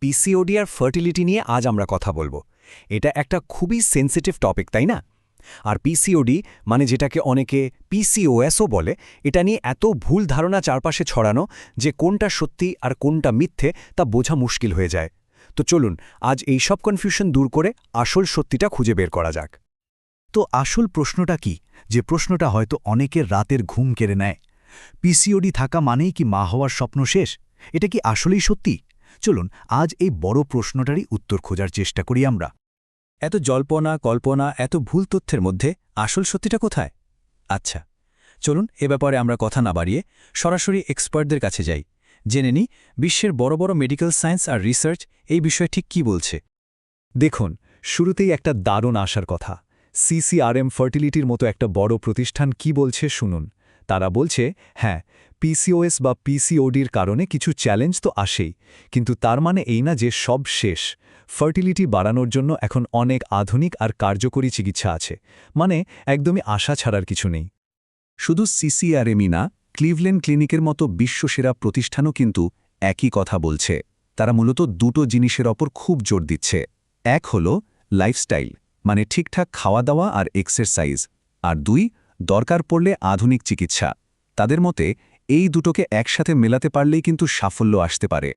PCOD আর fertility নিয়ে আজ আমরা কথা বলব। এটা একটা খুবই সেন্সিটিভ টপিক তাই না? আর পিসিওডি মানে যেটাকে অনেকে পিসিওএসও বলে, এটা নিয়ে এত ভুল ধারণা চারপাশে ছড়ানো যে কোনটা সত্যি আর কোনটা মিথ্যে তা বোঝা মুশকিল হয়ে যায়। তো চলুন, আজ এই সব কনফিউশন দূর করে আসল সত্যিটা খুঁজে বের করা যাক। তো আসল প্রশ্নটা কি? যে প্রশ্নটা হয়তো অনেকের রাতের ঘুম কেড়ে নেয়। পিসিওডি থাকা মানেই কি মা হওয়ার স্বপ্ন শেষ? এটা কি আসলেই সত্যি? চলুন, আজ এই বড় প্রশ্নটারই উত্তর খোঁজার চেষ্টা করি আমরা। এত জল্পনা, কল্পনা, এত ভুল তথ্যের মধ্যে আসল সত্যিটা কোথায়? আচ্ছা চলুন এ ব্যাপারে আমরা কথা না বাড়িয়ে সরাসরি এক্সপার্টদের কাছে যাই। জেনে নিই বিশ্বের বড় বড় মেডিকেল সায়েন্স আর রিসার্চ এই বিষয়ে ঠিক কি বলছে। দেখুন, শুরুতেই একটা দারুণ আসার কথা। সিসিআরএম ফার্টিলিটির মতো একটা বড় প্রতিষ্ঠান কি বলছে শুনুন। তারা বলছে হ্যাঁ পিসিওএস বা পিসিওডির কারণে কিছু চ্যালেঞ্জ তো আসেই, কিন্তু তার মানে এই না যে সব শেষ। ফার্টিলিটি বাড়ানোর জন্য এখন অনেক আধুনিক আর কার্যকরী চিকিৎসা আছে মানে একদমই আশা ছাড়ার কিছু নেই। শুধু সিসিআরএমই না ক্লিভল্যান্ড ক্লিনিকের মতো বিশ্বসেরা প্রতিষ্ঠানও কিন্তু একই কথা বলছে। তারা মূলত দুটো জিনিসের ওপর খুব জোর দিচ্ছে। এক হল লাইফস্টাইল মানে ঠিকঠাক খাওয়া দাওয়া আর এক্সারসাইজ আর দুই, দরকার পড়লে আধুনিক চিকিৎসা। তাদের মতে এই দুটোকে একসাথে মেলাতে পারলেই কিন্তু সাফল্য আসতে পারে।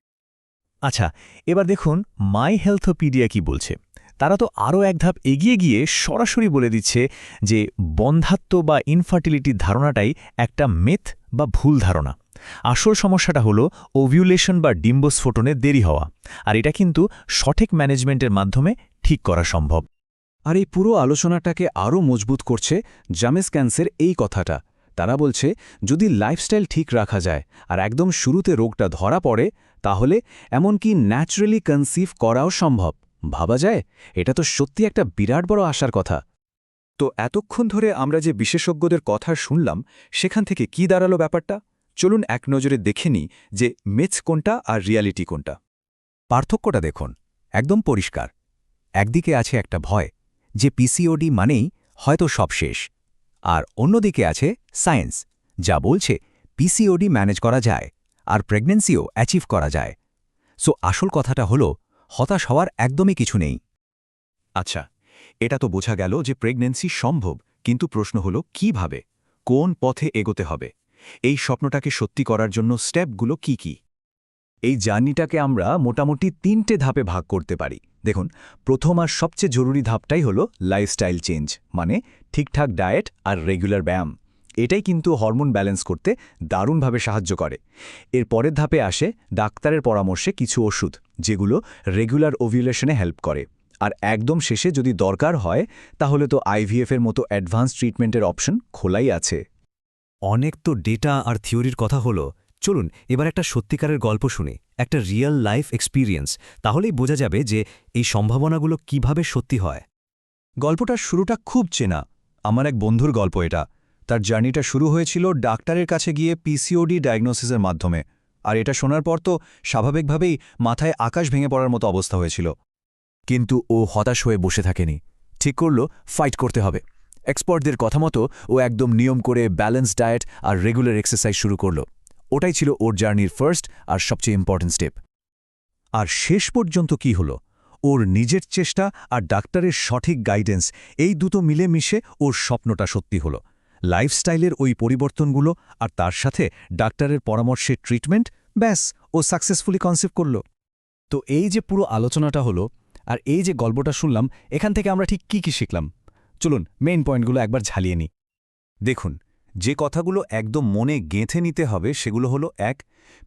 আচ্ছা এবার দেখুন মাই হেলথোপিডিয়া কি বলছে। তারা তো আরও এক ধাপ এগিয়ে গিয়ে সরাসরি বলে দিচ্ছে যে বন্ধাত্ব বা ইনফার্টিলিটির ধারণাটাই একটা মেথ বা ভুল ধারণা। আসল সমস্যাটা হলো ওভিউলেশন বা ডিম্বস্ফোটনের দেরি হওয়া আর এটা কিন্তু সঠিক ম্যানেজমেন্টের মাধ্যমে ঠিক করা সম্ভব। আর এই পুরো আলোচনাটাকে আরও মজবুত করছে জামেস ক্যান্সের এই কথাটা। তারা বলছে, যদি লাইফস্টাইল ঠিক রাখা যায় আর একদম শুরুতে রোগটা ধরা পড়ে, তাহলে এমনকি ন্যাচারালি কনসিভ করাও সম্ভব। ভাবা যায়? এটা তো সত্যি একটা বিরাট বড় আশার কথা। তো এতক্ষণ ধরে আমরা যে বিশেষজ্ঞদের কথা শুনলাম, সেখান থেকে কি দাঁড়াল ব্যাপারটা? চলুন এক নজরে দেখে নিই যে মেথস কোনটা আর রিয়ালিটি কোনটা। পার্থক্যটা দেখুন, একদম পরিষ্কার। একদিকে আছে একটা ভয়, যে পিসিওডি মানেই হয়তো সব শেষ। আর অন্যদিকে আছে সায়েন্স, যা বলছে পিসিওডি ম্যানেজ করা যায় আর প্রেগনেন্সিও অ্যাচিভ করা যায়। সো আসল কথাটা হল, হতাশ হওয়ার একদমই কিছু নেই। আচ্ছা এটা তো বোঝা গেল যে প্রেগনেন্সি সম্ভব, কিন্তু প্রশ্ন হল কীভাবে? কোন পথে এগোতে হবে? এই স্বপ্নটাকে সত্যি করার জন্য স্টেপগুলো কি কি? এই জার্নিটাকে আমরা মোটামুটি তিনটে ধাপে ভাগ করতে পারি। দেখুন, প্রথম আর সবচেয়ে জরুরি ধাপটাই হলো লাইফস্টাইল চেঞ্জ মানে ঠিকঠাক ডায়েট আর রেগুলার ব্যায়াম। এটাই কিন্তু হরমোন ব্যালেন্স করতে দারুণভাবে সাহায্য করে। এর পরের ধাপে আসে ডাক্তারের পরামর্শে কিছু ওষুধ, যেগুলো রেগুলার ওভিউলেশনে হেল্প করে। আর একদম শেষে যদি দরকার হয়, তাহলে তো আইভিএফের মতো অ্যাডভান্স ট্রিটমেন্টের অপশন খোলাই আছে। অনেক তো ডেটা আর থিওরির কথা হলো। চলুন, এবার একটা সত্যিকারের গল্প শুনি। একটা রিয়েল লাইফ এক্সপিরিয়েন্স তাহলেই বোঝা যাবে যে এই সম্ভাবনাগুলো কীভাবে সত্যি হয়। গল্পটার শুরুটা খুব চেনা। আমার এক বন্ধুর গল্প এটা। তার জার্নিটা শুরু হয়েছিল ডাক্তারের কাছে গিয়ে পিসিওডি ডায়াগনোসিসের মাধ্যমে। আর এটা শোনার পর তো স্বাভাবিকভাবেই মাথায় আকাশ ভেঙে পড়ার মতো অবস্থা হয়েছিল। কিন্তু ও হতাশ হয়ে বসে থাকেনি। ঠিক করল ফাইট করতে হবে। এক্সপার্টদের কথা মতো ও একদম নিয়ম করে ব্যালেন্স ডায়েট আর রেগুলার এক্সারসাইজ শুরু করল। ওটাই ছিল ওর জার্নির ফার্স্ট আর সবচেয়ে ইম্পর্টেন্ট স্টেপ। আর শেষ পর্যন্ত কি হল? ওর নিজের চেষ্টা আর ডাক্তারের সঠিক গাইডেন্স, এই দুটো মিলে মিশে ওর স্বপ্নটা সত্যি হল। লাইফস্টাইলের ওই পরিবর্তনগুলো আর তার সাথে ডাক্তারের পরামর্শে ট্রিটমেন্ট, ব্যাস, ও সাকসেসফুলি কনসেপ্ট করল। তো এই যে পুরো আলোচনাটা হলো আর এই যে গল্পটা শুনলাম, এখান থেকে আমরা ঠিক কি কি শিখলাম? চলুন, মেইন পয়েন্টগুলো একবার ঝালিয়ে নিই। দেখুন যে কথাগুলো একদম মনে গেঁথে নিতে হবে সেগুলো হলো, এক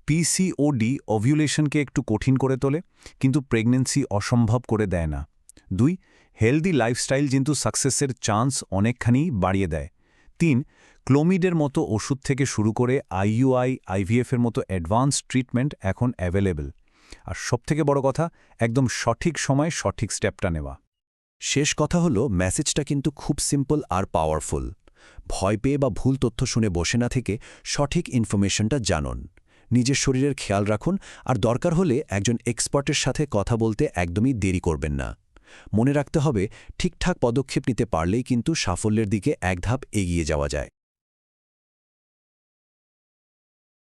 পিসিওডি ওভিউলেশনকে একটু কঠিন করে তোলে, কিন্তু প্রেগনেন্সি অসম্ভব করে দেয় না। দুই হেলদি লাইফস্টাইল কিন্তু সাকসেসের চান্স অনেকখানি বাড়িয়ে দেয়। তিন ক্লোমিডের মতো ওষুধ থেকে শুরু করে আইইউআই আইভিএফের মতো অ্যাডভান্স ট্রিটমেন্ট এখন অ্যাভেলেবল আর সবথেকে বড় কথা, একদম সঠিক সময় সঠিক স্টেপটা নেওয়া। শেষ কথা হলো মেসেজটা কিন্তু খুব সিম্পল আর পাওয়ারফুল ভয় পেয়ে বা ভুল তথ্য শুনে বসে না থেকে সঠিক ইনফরমেশনটা জানুন। নিজের শরীরের খেয়াল রাখুন আর দরকার হলে একজন এক্সপার্টের সাথে কথা বলতে একদমই দেরি করবেন না। মনে রাখতে হবে, ঠিকঠাক পদক্ষেপ নিতে পারলেই কিন্তু সাফল্যের দিকে এক ধাপ এগিয়ে যাওয়া যায়।